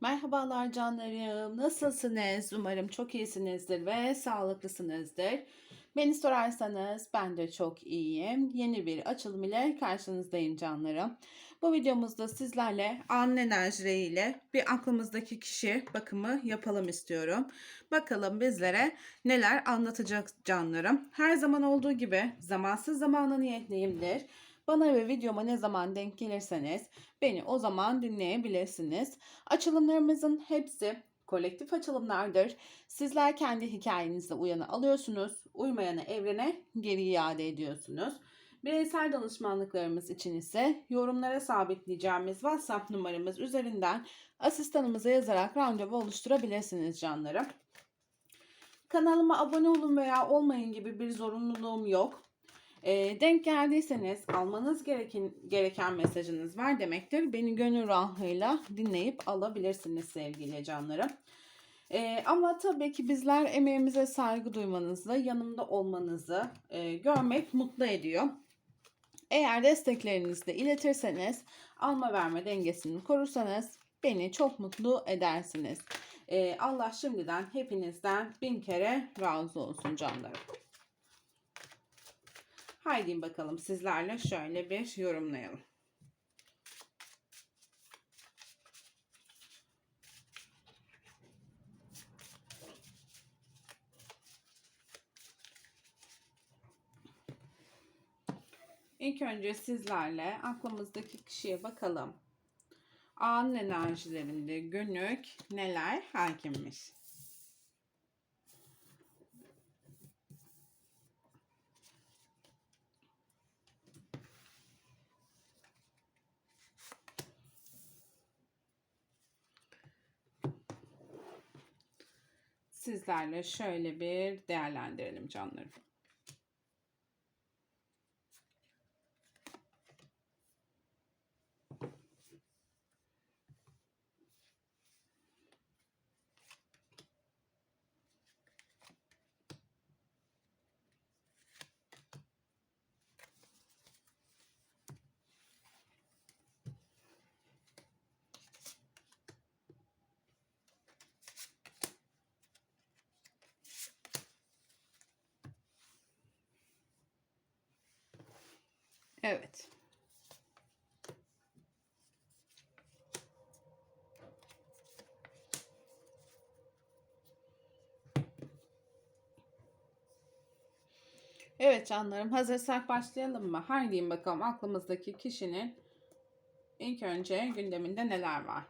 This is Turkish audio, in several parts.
Merhabalar canlarım. Nasılsınız? Umarım çok iyisinizdir ve sağlıklısınızdır. Beni sorarsanız ben de çok iyiyim. Yeni bir açılım ile karşınızdayım canlarım. Bu videomuzda sizlerle an enerjileriyle bir aklımızdaki kişi bakımı yapalım istiyorum. Bakalım bizlere neler anlatacak canlarım. Her zaman olduğu gibi zamansız zamana niyetliyimdir. Bana ve videoma ne zaman denk gelirseniz beni o zaman dinleyebilirsiniz. Açılımlarımızın hepsi kolektif açılımlardır. Sizler kendi hikayenizde uyanı alıyorsunuz, uymayanı evrene geri iade ediyorsunuz. Bireysel danışmanlıklarımız için ise yorumlara sabitleyeceğimiz WhatsApp numaramız üzerinden asistanımıza yazarak randevu oluşturabilirsiniz canlarım. Kanalıma abone olun veya olmayın gibi bir zorunluluğum yok. E, denk geldiyseniz almanız gereken, gereken mesajınız var demektir. Beni gönül rahatlığıyla dinleyip alabilirsiniz sevgili canlarım. E, ama tabii ki bizler emeğimize saygı duymanızı, yanımda olmanızı e, görmek mutlu ediyor. Eğer desteklerinizi de iletirseniz, alma verme dengesini korursanız beni çok mutlu edersiniz. E, Allah şimdiden hepinizden bin kere razı olsun canlarım. Haydi bakalım sizlerle şöyle bir yorumlayalım. İlk önce sizlerle aklımızdaki kişiye bakalım. An enerjilerinde günlük neler hakimmiş? Sizlerle şöyle bir değerlendirelim canlarım. Evet. Evet canlarım hazırsak başlayalım mı? Haydi bakalım aklımızdaki kişinin ilk önce gündeminde neler var?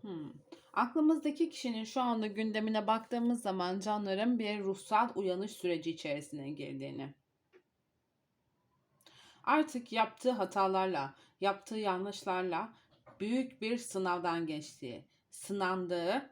Hmm. Aklımızdaki kişinin şu anda gündemine baktığımız zaman canların bir ruhsal uyanış süreci içerisine girdiğini. Artık yaptığı hatalarla, yaptığı yanlışlarla büyük bir sınavdan geçtiği, sınandığı,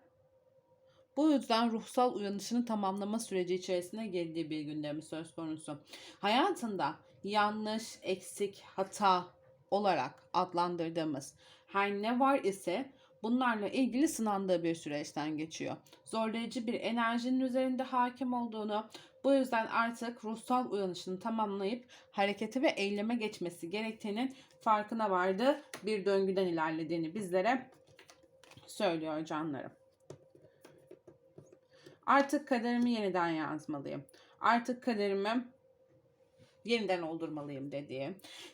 bu yüzden ruhsal uyanışını tamamlama süreci içerisine girdiği bir gündemi söz konusu. Hayatında yanlış, eksik, hata olarak adlandırdığımız her ne var ise bunlarla ilgili sınandığı bir süreçten geçiyor. Zorlayıcı bir enerjinin üzerinde hakim olduğunu, bu yüzden artık ruhsal uyanışını tamamlayıp harekete ve eyleme geçmesi gerektiğinin farkına vardı. Bir döngüden ilerlediğini bizlere söylüyor canlarım. Artık kaderimi yeniden yazmalıyım. Artık kaderimi yeniden oldurmalıyım dediği,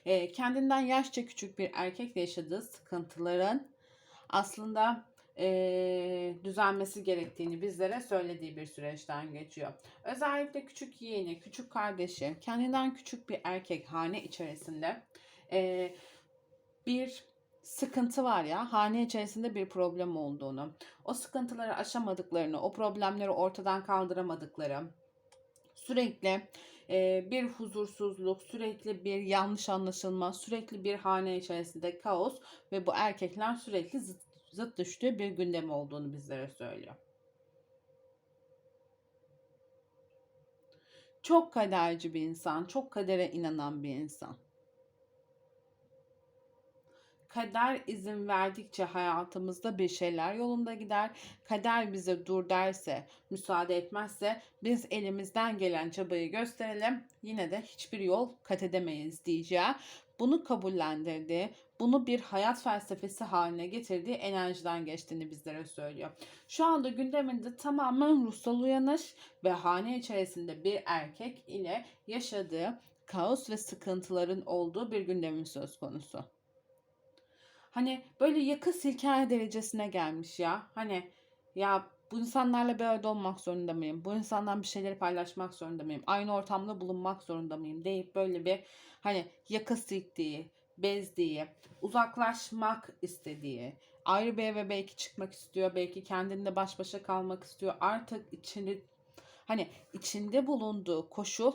e, kendinden yaşça küçük bir erkekle yaşadığı sıkıntıların aslında e, düzelmesi gerektiğini bizlere söylediği bir süreçten geçiyor. Özellikle küçük yeğeni, küçük kardeşi, kendinden küçük bir erkek hane içerisinde e, bir sıkıntı var ya hane içerisinde bir problem olduğunu, o sıkıntıları aşamadıklarını, o problemleri ortadan kaldıramadıkları, sürekli e, bir huzursuzluk, sürekli bir yanlış anlaşılma, sürekli bir hane içerisinde kaos ve bu erkekler sürekli zıt, zıt düştüğü bir gündem olduğunu bizlere söylüyor. Çok kaderci bir insan, çok kadere inanan bir insan kader izin verdikçe hayatımızda bir şeyler yolunda gider. Kader bize dur derse, müsaade etmezse biz elimizden gelen çabayı gösterelim. Yine de hiçbir yol kat edemeyiz diyeceği. Bunu kabullendirdi. bunu bir hayat felsefesi haline getirdiği enerjiden geçtiğini bizlere söylüyor. Şu anda gündeminde tamamen ruhsal uyanış ve hane içerisinde bir erkek ile yaşadığı kaos ve sıkıntıların olduğu bir gündemin söz konusu. Hani böyle yaka silkele derecesine gelmiş ya. Hani ya bu insanlarla bir arada olmak zorunda mıyım? Bu insandan bir şeyleri paylaşmak zorunda mıyım? Aynı ortamda bulunmak zorunda mıyım? Deyip böyle bir hani yaka silktiği, bezdiği, uzaklaşmak istediği, ayrı bir eve belki çıkmak istiyor, belki kendinde baş başa kalmak istiyor. Artık içinde hani içinde bulunduğu koşul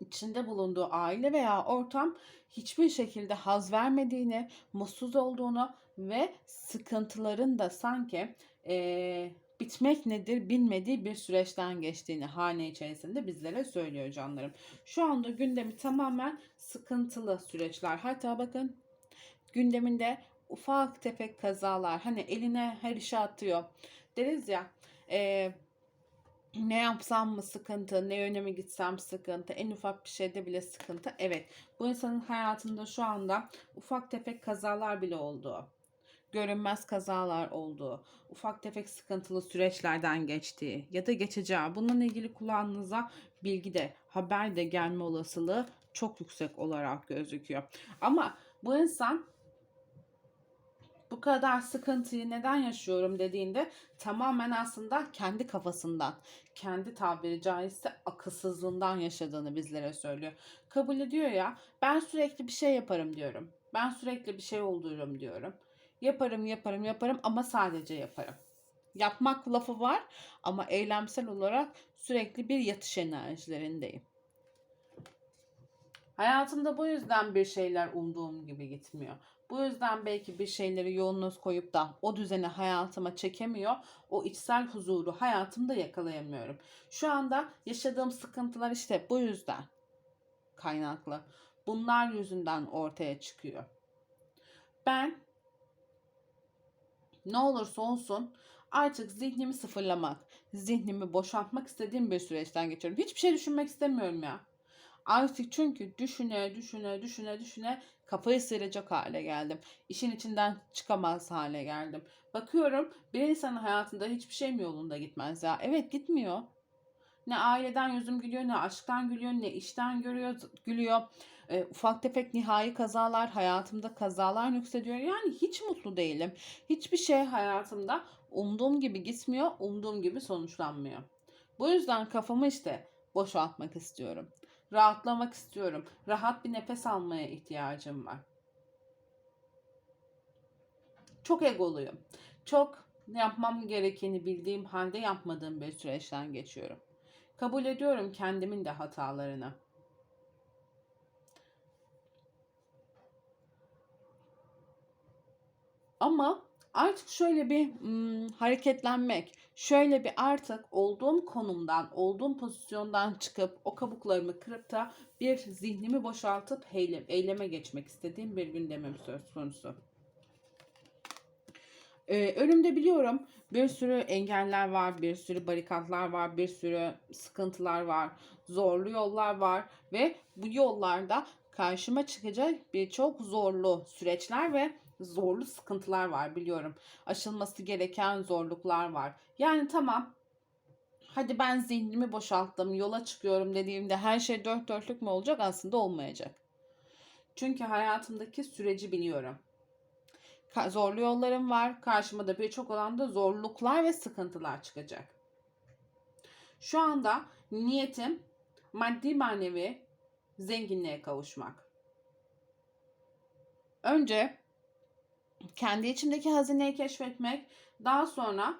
içinde bulunduğu aile veya ortam hiçbir şekilde haz vermediğini, mutsuz olduğunu ve sıkıntıların da sanki eee, bitmek nedir bilmediği bir süreçten geçtiğini hane içerisinde bizlere söylüyor canlarım. Şu anda gündemi tamamen sıkıntılı süreçler. Hatta bakın gündeminde ufak tefek kazalar hani eline her işe atıyor. Deriz ya eee ne yapsam mı sıkıntı, ne yöne mi gitsem sıkıntı, en ufak bir şeyde bile sıkıntı. Evet, bu insanın hayatında şu anda ufak tefek kazalar bile oldu. Görünmez kazalar oldu. Ufak tefek sıkıntılı süreçlerden geçtiği ya da geçeceği. Bununla ilgili kulağınıza bilgi de, haber de gelme olasılığı çok yüksek olarak gözüküyor. Ama bu insan bu kadar sıkıntıyı neden yaşıyorum dediğinde tamamen aslında kendi kafasından, kendi tabiri caizse akılsızlığından yaşadığını bizlere söylüyor. Kabul ediyor ya ben sürekli bir şey yaparım diyorum. Ben sürekli bir şey oldururum diyorum. Yaparım yaparım yaparım ama sadece yaparım. Yapmak lafı var ama eylemsel olarak sürekli bir yatış enerjilerindeyim. Hayatımda bu yüzden bir şeyler umduğum gibi gitmiyor. Bu yüzden belki bir şeyleri yoğunluğu koyup da o düzeni hayatıma çekemiyor. O içsel huzuru hayatımda yakalayamıyorum. Şu anda yaşadığım sıkıntılar işte bu yüzden kaynaklı. Bunlar yüzünden ortaya çıkıyor. Ben ne olursa olsun artık zihnimi sıfırlamak, zihnimi boşaltmak istediğim bir süreçten geçiyorum. Hiçbir şey düşünmek istemiyorum ya. Artık çünkü düşüne düşüne düşüne düşüne kafayı sıyıracak hale geldim. İşin içinden çıkamaz hale geldim. Bakıyorum bir insanın hayatında hiçbir şey mi yolunda gitmez ya? Evet gitmiyor. Ne aileden yüzüm gülüyor, ne aşktan gülüyor, ne işten görüyor, gülüyor. E, ufak tefek nihai kazalar, hayatımda kazalar yükseliyor. Yani hiç mutlu değilim. Hiçbir şey hayatımda umduğum gibi gitmiyor, umduğum gibi sonuçlanmıyor. Bu yüzden kafamı işte boşaltmak istiyorum. Rahatlamak istiyorum. Rahat bir nefes almaya ihtiyacım var. Çok egoluyum. Çok yapmam gerekeni bildiğim halde yapmadığım bir süreçten geçiyorum. Kabul ediyorum kendimin de hatalarını. Ama artık şöyle bir hmm, hareketlenmek, şöyle bir artık olduğum konumdan, olduğum pozisyondan çıkıp o kabuklarımı kırıp da bir zihnimi boşaltıp eylem, eyleme geçmek istediğim bir gündemim söz konusu. Ee, önümde biliyorum bir sürü engeller var, bir sürü barikatlar var, bir sürü sıkıntılar var, zorlu yollar var ve bu yollarda karşıma çıkacak birçok zorlu süreçler ve zorlu sıkıntılar var biliyorum. Aşılması gereken zorluklar var. Yani tamam hadi ben zihnimi boşalttım, yola çıkıyorum dediğimde her şey dört dörtlük mü olacak? Aslında olmayacak. Çünkü hayatımdaki süreci biliyorum. Zorlu yollarım var. Karşıma da birçok alanda zorluklar ve sıkıntılar çıkacak. Şu anda niyetim maddi manevi zenginliğe kavuşmak. Önce kendi içimdeki hazineyi keşfetmek, daha sonra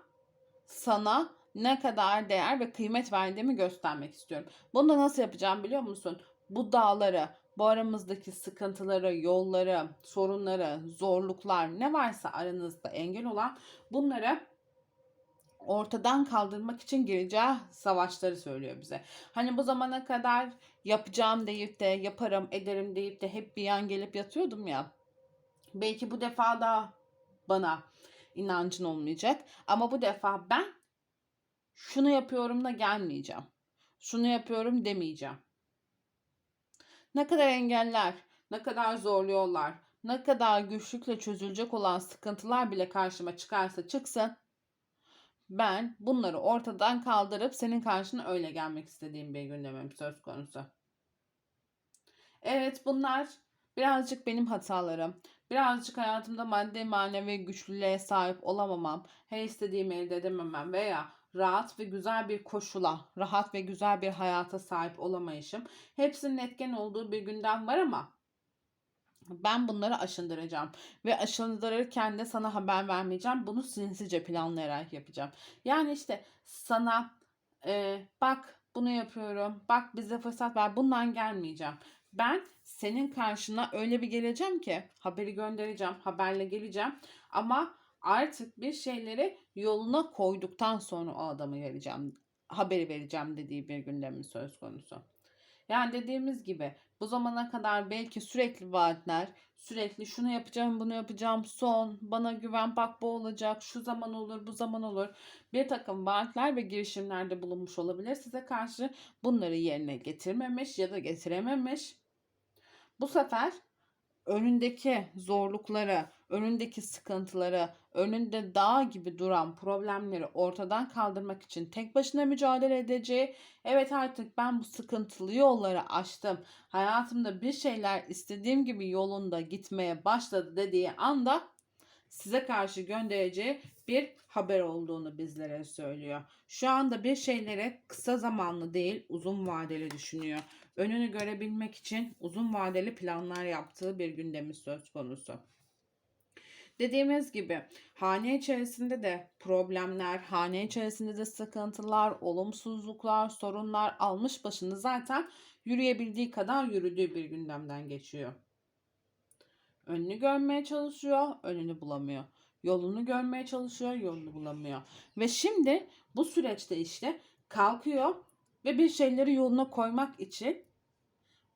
sana ne kadar değer ve kıymet verdiğimi göstermek istiyorum. Bunu da nasıl yapacağım biliyor musun? Bu dağları, bu aramızdaki sıkıntıları, yolları, sorunları, zorluklar ne varsa aranızda engel olan bunları ortadan kaldırmak için gireceği savaşları söylüyor bize. Hani bu zamana kadar yapacağım deyip de yaparım ederim deyip de hep bir yan gelip yatıyordum ya. Belki bu defa da bana inancın olmayacak. Ama bu defa ben şunu yapıyorum da gelmeyeceğim. Şunu yapıyorum demeyeceğim. Ne kadar engeller, ne kadar zorlu yollar, ne kadar güçlükle çözülecek olan sıkıntılar bile karşıma çıkarsa çıksın ben bunları ortadan kaldırıp senin karşına öyle gelmek istediğim bir gündemim söz konusu. Evet bunlar birazcık benim hatalarım. Birazcık hayatımda maddi manevi güçlülüğe sahip olamamam, her istediğimi elde edememem veya rahat ve güzel bir koşula, rahat ve güzel bir hayata sahip olamayışım. Hepsinin etken olduğu bir gündem var ama ben bunları aşındıracağım ve aşındırırken de sana haber vermeyeceğim. Bunu sinsice planlayarak yapacağım. Yani işte sana e, bak bunu yapıyorum, bak bize fırsat ver bundan gelmeyeceğim. Ben senin karşına öyle bir geleceğim ki haberi göndereceğim, haberle geleceğim ama artık bir şeyleri yoluna koyduktan sonra o adamı vereceğim, haberi vereceğim dediği bir gündemin söz konusu. Yani dediğimiz gibi bu zamana kadar belki sürekli vaatler, sürekli şunu yapacağım, bunu yapacağım, son, bana güven, bak bu olacak, şu zaman olur, bu zaman olur. Bir takım vaatler ve girişimlerde bulunmuş olabilir. Size karşı bunları yerine getirmemiş ya da getirememiş. Bu sefer önündeki zorlukları, önündeki sıkıntıları, önünde dağ gibi duran problemleri ortadan kaldırmak için tek başına mücadele edeceği, evet artık ben bu sıkıntılı yolları aştım, hayatımda bir şeyler istediğim gibi yolunda gitmeye başladı dediği anda size karşı göndereceği bir haber olduğunu bizlere söylüyor. Şu anda bir şeylere kısa zamanlı değil uzun vadeli düşünüyor. Önünü görebilmek için uzun vadeli planlar yaptığı bir gündemi söz konusu. Dediğimiz gibi hane içerisinde de problemler, hane içerisinde de sıkıntılar, olumsuzluklar, sorunlar almış başını zaten yürüyebildiği kadar yürüdüğü bir gündemden geçiyor. Önünü görmeye çalışıyor, önünü bulamıyor. Yolunu görmeye çalışıyor, yolunu bulamıyor. Ve şimdi bu süreçte işte kalkıyor ve bir şeyleri yoluna koymak için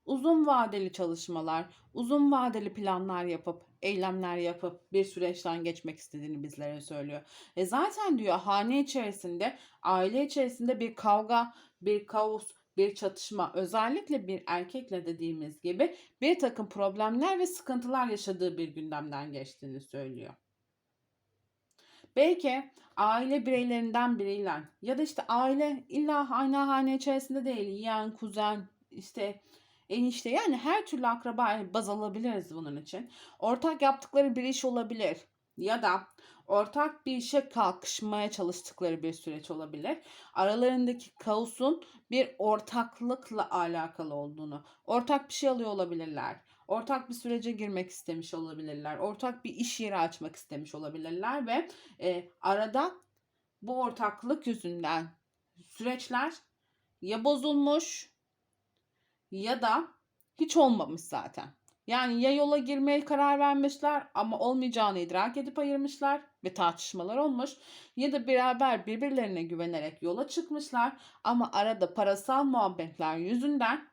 uzun vadeli çalışmalar, uzun vadeli planlar yapıp, eylemler yapıp bir süreçten geçmek istediğini bizlere söylüyor. E zaten diyor hane içerisinde, aile içerisinde bir kavga, bir kaos, bir çatışma, özellikle bir erkekle dediğimiz gibi bir takım problemler ve sıkıntılar yaşadığı bir gündemden geçtiğini söylüyor. Belki aile bireylerinden biriyle ya da işte aile illa aynı hane içerisinde değil, yeğen, kuzen, işte enişte yani her türlü akraba baz alabiliriz bunun için. Ortak yaptıkları bir iş olabilir ya da ortak bir işe kalkışmaya çalıştıkları bir süreç olabilir. Aralarındaki kaosun bir ortaklıkla alakalı olduğunu, ortak bir şey alıyor olabilirler. Ortak bir sürece girmek istemiş olabilirler. Ortak bir iş yeri açmak istemiş olabilirler ve e, arada bu ortaklık yüzünden süreçler ya bozulmuş ya da hiç olmamış zaten. Yani ya yola girmeye karar vermişler ama olmayacağını idrak edip ayırmışlar ve tartışmalar olmuş ya da beraber birbirlerine güvenerek yola çıkmışlar ama arada parasal muhabbetler yüzünden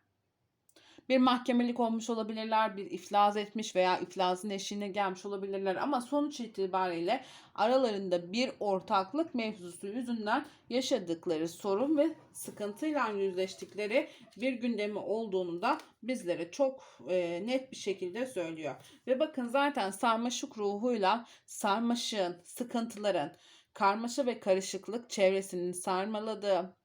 bir mahkemelik olmuş olabilirler, bir iflas etmiş veya iflasın eşiğine gelmiş olabilirler ama sonuç itibariyle aralarında bir ortaklık mevzusu yüzünden yaşadıkları sorun ve sıkıntıyla yüzleştikleri bir gündemi olduğunu da bizlere çok e, net bir şekilde söylüyor. Ve bakın zaten sarmaşık ruhuyla sarmaşığın, sıkıntıların, karmaşa ve karışıklık çevresinin sarmaladığı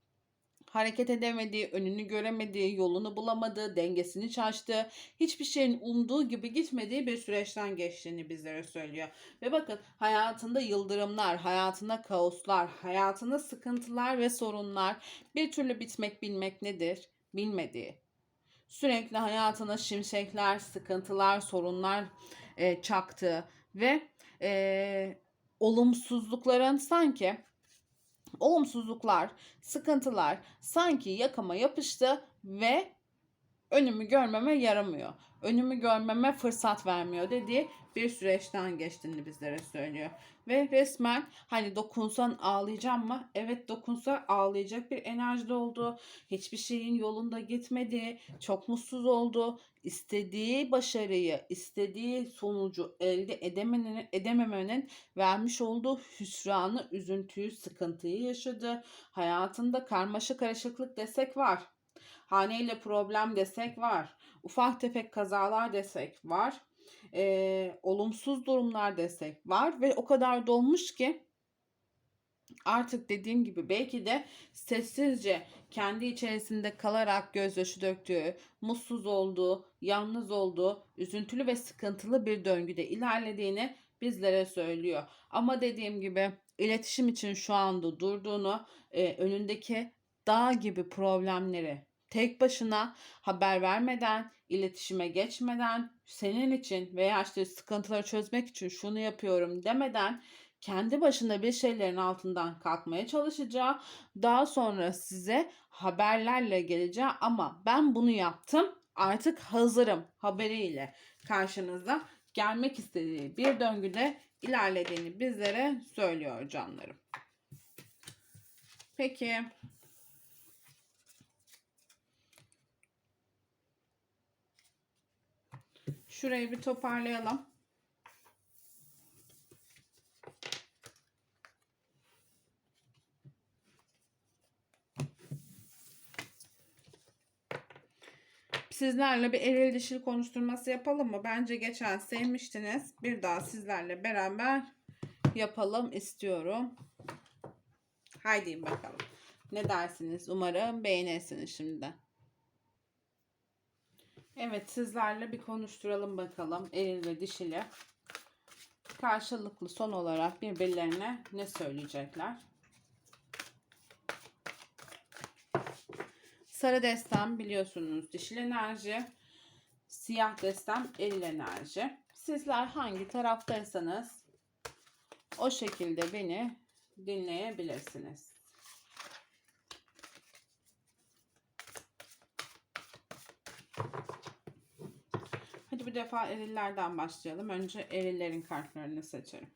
hareket edemediği, önünü göremediği, yolunu bulamadığı, dengesini şaştığı, hiçbir şeyin umduğu gibi gitmediği bir süreçten geçtiğini bizlere söylüyor. Ve bakın hayatında yıldırımlar, hayatında kaoslar, hayatında sıkıntılar ve sorunlar bir türlü bitmek bilmek nedir? Bilmediği. Sürekli hayatına şimşekler, sıkıntılar, sorunlar e, çaktı ve e, olumsuzlukların sanki olumsuzluklar, sıkıntılar sanki yakama yapıştı ve önümü görmeme yaramıyor. Önümü görmeme fırsat vermiyor dediği bir süreçten geçtiğini bizlere söylüyor. Ve resmen hani dokunsan ağlayacağım mı? Evet dokunsa ağlayacak bir enerjide oldu. Hiçbir şeyin yolunda gitmedi. Çok mutsuz oldu. İstediği başarıyı, istediği sonucu elde edememenin, edememenin vermiş olduğu hüsranı, üzüntüyü, sıkıntıyı yaşadı. Hayatında karmaşa karışıklık desek var. Haneyle problem desek var. Ufak tefek kazalar desek var e, olumsuz durumlar destek var ve o kadar dolmuş ki artık dediğim gibi belki de sessizce kendi içerisinde kalarak gözyaşı döktüğü, mutsuz olduğu, yalnız olduğu, üzüntülü ve sıkıntılı bir döngüde ilerlediğini bizlere söylüyor. Ama dediğim gibi iletişim için şu anda durduğunu, e, önündeki dağ gibi problemleri tek başına haber vermeden, iletişime geçmeden, senin için veya işte sıkıntıları çözmek için şunu yapıyorum demeden kendi başına bir şeylerin altından kalkmaya çalışacağı, daha sonra size haberlerle geleceği ama ben bunu yaptım artık hazırım haberiyle karşınıza gelmek istediği bir döngüde ilerlediğini bizlere söylüyor canlarım. Peki şurayı bir toparlayalım. Sizlerle bir eril dişil konuşturması yapalım mı? Bence geçen sevmiştiniz. Bir daha sizlerle beraber yapalım istiyorum. Haydi bakalım. Ne dersiniz? Umarım beğenirsiniz şimdi. Evet sizlerle bir konuşturalım bakalım eril ve dişili. Karşılıklı son olarak birbirlerine ne söyleyecekler? Sarı destem biliyorsunuz dişil enerji. Siyah destem eril enerji. Sizler hangi taraftaysanız o şekilde beni dinleyebilirsiniz. Hadi bir defa erillerden başlayalım. Önce erillerin kartlarını seçelim.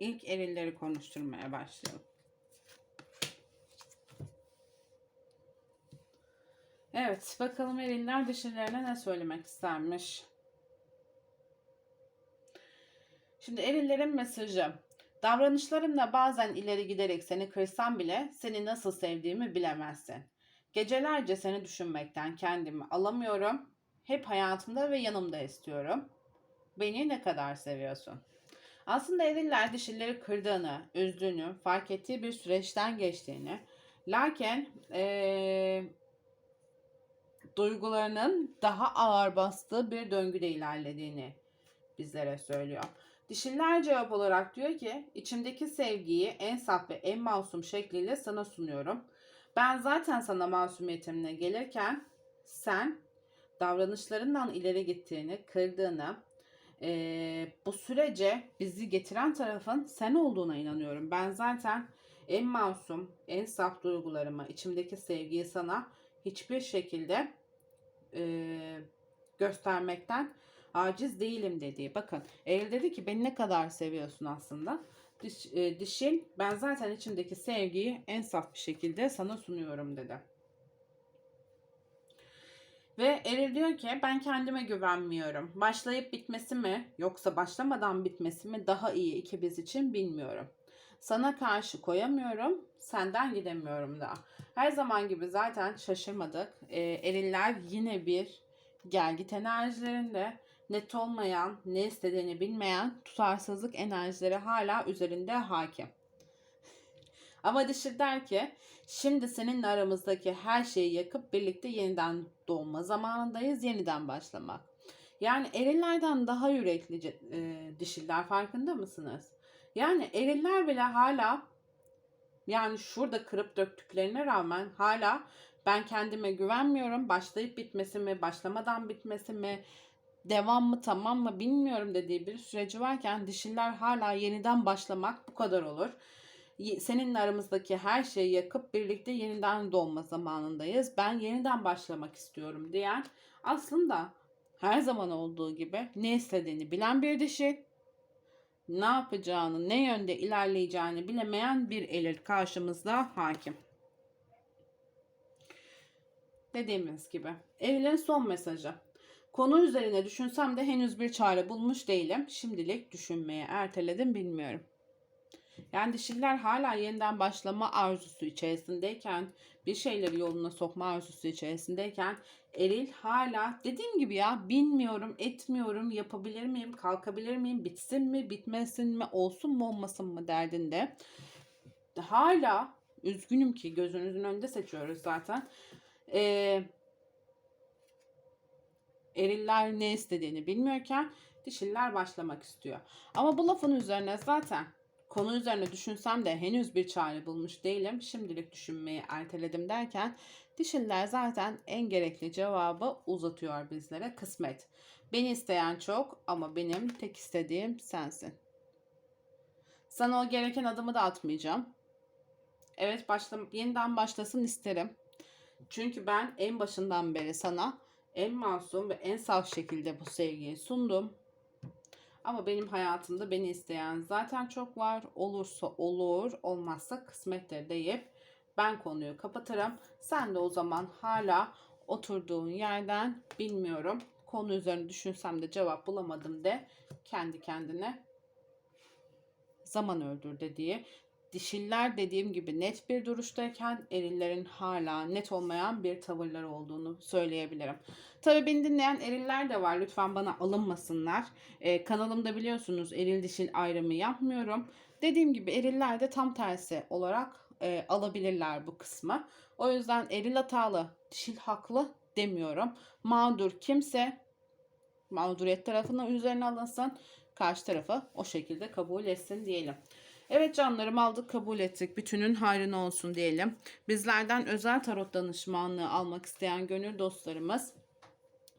İlk erilleri konuşturmaya başlayalım. Evet, bakalım eriller dişilerine ne söylemek istermiş. Şimdi erillerin mesajı. Davranışlarımla bazen ileri giderek seni kırsam bile seni nasıl sevdiğimi bilemezsin. Gecelerce seni düşünmekten kendimi alamıyorum. Hep hayatımda ve yanımda istiyorum. Beni ne kadar seviyorsun? Aslında eriller dişileri kırdığını, üzdüğünü, fark ettiği bir süreçten geçtiğini, lakin ee, duygularının daha ağır bastığı bir döngüde ilerlediğini bizlere söylüyor. Dişiller cevap olarak diyor ki içimdeki sevgiyi en saf ve en masum şekliyle sana sunuyorum. Ben zaten sana masumiyetimle gelirken sen davranışlarından ileri gittiğini, kırdığını, e, bu sürece bizi getiren tarafın sen olduğuna inanıyorum. Ben zaten en masum, en saf duygularımı, içimdeki sevgiyi sana hiçbir şekilde e, göstermekten aciz değilim dediği. Bakın Eylül dedi ki beni ne kadar seviyorsun aslında. Diş, e, dişil ben zaten içimdeki sevgiyi en saf bir şekilde sana sunuyorum dedi. Ve Eril diyor ki ben kendime güvenmiyorum. Başlayıp bitmesi mi yoksa başlamadan bitmesi mi daha iyi ikimiz için bilmiyorum. Sana karşı koyamıyorum, senden gidemiyorum da. Her zaman gibi zaten şaşırmadık. E, eriller yine bir gelgit enerjilerinde net olmayan, ne istediğini bilmeyen tutarsızlık enerjileri hala üzerinde hakim. Ama dişi der ki şimdi seninle aramızdaki her şeyi yakıp birlikte yeniden doğma zamanındayız. Yeniden başlamak. Yani erillerden daha yürekli e, dişiller farkında mısınız? Yani eriller bile hala yani şurada kırıp döktüklerine rağmen hala ben kendime güvenmiyorum. Başlayıp bitmesi mi, başlamadan bitmesi mi, devam mı tamam mı bilmiyorum dediği bir süreci varken dişiller hala yeniden başlamak bu kadar olur seninle aramızdaki her şeyi yakıp birlikte yeniden doğma zamanındayız. Ben yeniden başlamak istiyorum diyen aslında her zaman olduğu gibi ne istediğini bilen bir dişi, ne yapacağını, ne yönde ilerleyeceğini bilemeyen bir elir karşımızda hakim. Dediğimiz gibi. Evliliğin son mesajı. Konu üzerine düşünsem de henüz bir çare bulmuş değilim. Şimdilik düşünmeye erteledim bilmiyorum. Yani dişiller hala yeniden başlama arzusu içerisindeyken, bir şeyleri yoluna sokma arzusu içerisindeyken eril hala dediğim gibi ya bilmiyorum, etmiyorum, yapabilir miyim, kalkabilir miyim, bitsin mi, bitmesin mi, olsun mu, olmasın mı derdinde. Hala üzgünüm ki gözünüzün önünde seçiyoruz zaten. Ee, eriller ne istediğini bilmiyorken dişiller başlamak istiyor. Ama bu lafın üzerine zaten konu üzerine düşünsem de henüz bir çare bulmuş değilim. Şimdilik düşünmeyi erteledim derken dişiller zaten en gerekli cevabı uzatıyor bizlere kısmet. Beni isteyen çok ama benim tek istediğim sensin. Sana o gereken adımı da atmayacağım. Evet başla, yeniden başlasın isterim. Çünkü ben en başından beri sana en masum ve en saf şekilde bu sevgiyi sundum. Ama benim hayatımda beni isteyen zaten çok var. Olursa olur, olmazsa kısmettir deyip ben konuyu kapatırım. Sen de o zaman hala oturduğun yerden bilmiyorum. Konu üzerine düşünsem de cevap bulamadım de kendi kendine zaman öldür dediği dişiller dediğim gibi net bir duruştayken erillerin hala net olmayan bir tavırları olduğunu söyleyebilirim. Tabii beni dinleyen eriller de var. Lütfen bana alınmasınlar. Ee, kanalımda biliyorsunuz eril dişil ayrımı yapmıyorum. Dediğim gibi eriller de tam tersi olarak e, alabilirler bu kısmı. O yüzden eril hatalı, dişil haklı demiyorum. Mağdur kimse mağduriyet tarafından üzerine alınsın. Karşı tarafı o şekilde kabul etsin diyelim. Evet canlarım aldık kabul ettik. Bütünün hayrına olsun diyelim. Bizlerden özel tarot danışmanlığı almak isteyen gönül dostlarımız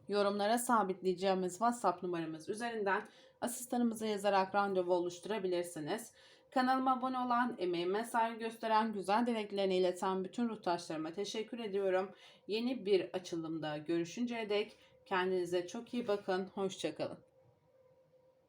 yorumlara sabitleyeceğimiz WhatsApp numaramız üzerinden asistanımıza yazarak randevu oluşturabilirsiniz. Kanalıma abone olan, emeğime saygı gösteren, güzel dileklerini ileten bütün ruhtaşlarıma teşekkür ediyorum. Yeni bir açılımda görüşünceye dek kendinize çok iyi bakın. Hoşçakalın.